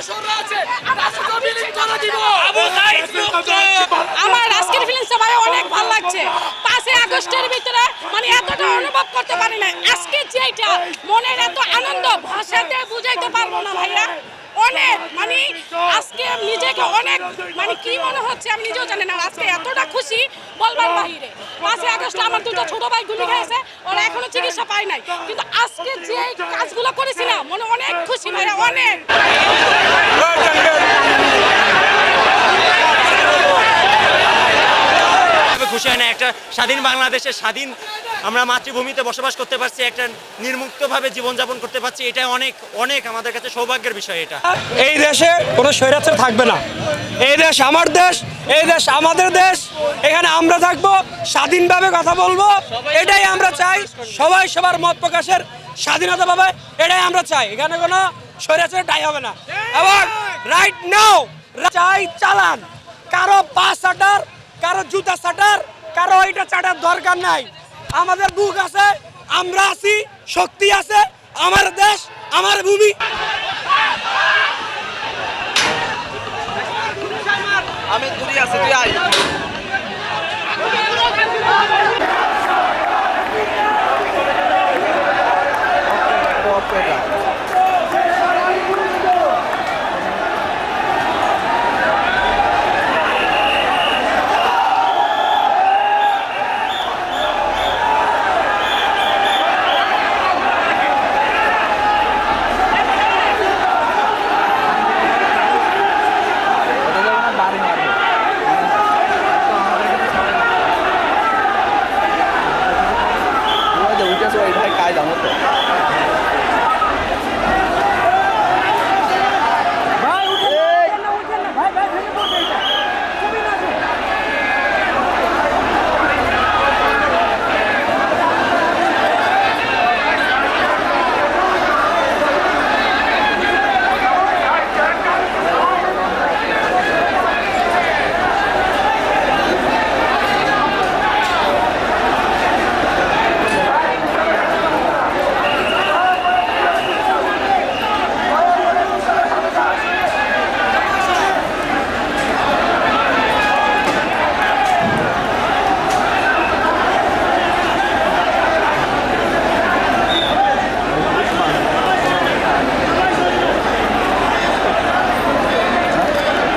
দোষররা আছে তাদেরকে বিলীন করে দিব। আমার আজকের ফিলিংসটা ভাই অনেক ভালো লাগছে। পাঁচই আগস্টের ভিতরে মানে এতটা অনুভব করতে পারি না আজকে যেটা মনের এত আনন্দ ভাষাতে বুঝাইতে পারব না ভাইয়া। অনেক মানে আজকে নিজেকে অনেক মানে কি মনে হচ্ছে আমি নিজেও জানি না। আজকে এতটা খুশি বলবার বাহিরে। পাঁচই আগস্টে আমার দুটো ছোট ভাই গুলি খেয়েছে ওরা এখনও চিকিৎসা পায় নাই। কিন্তু আজকে যে কাজগুলো করেছি না মনে অনেক খুশি ভাইয়া অনেক। খুশি হয় না একটা স্বাধীন বাংলাদেশের স্বাধীন আমরা মাতৃভূমিতে বসবাস করতে পারছি একটা নির্মুক্তভাবে জীবনযাপন করতে পারছি এটা অনেক অনেক আমাদের কাছে সৌভাগ্যের বিষয় এটা। এই দেশে কোনো স্বৈরাচার থাকবে না। এই দেশ আমার দেশ এই দেশ আমাদের দেশ। এখানে আমরা থাকব, স্বাধীনভাবে কথা বলব। এটাই আমরা চাই। সবাই সবার মত প্রকাশের স্বাধীনতা পাবে, এটাই আমরা চাই। এখানে কোনো স্বৈরাচার টাই হবে না। এবং রাইট নাও চাই চালান। কারও পা চাটার কারও জুতা চাটার কারও এটা চাটার দরকার নাই। আমাদের বুক আছে, আমরা আছি, শক্তি আছে, আমার দেশ, আমার ভূমি। আমি দূরে আছি তুই আয় Thank you.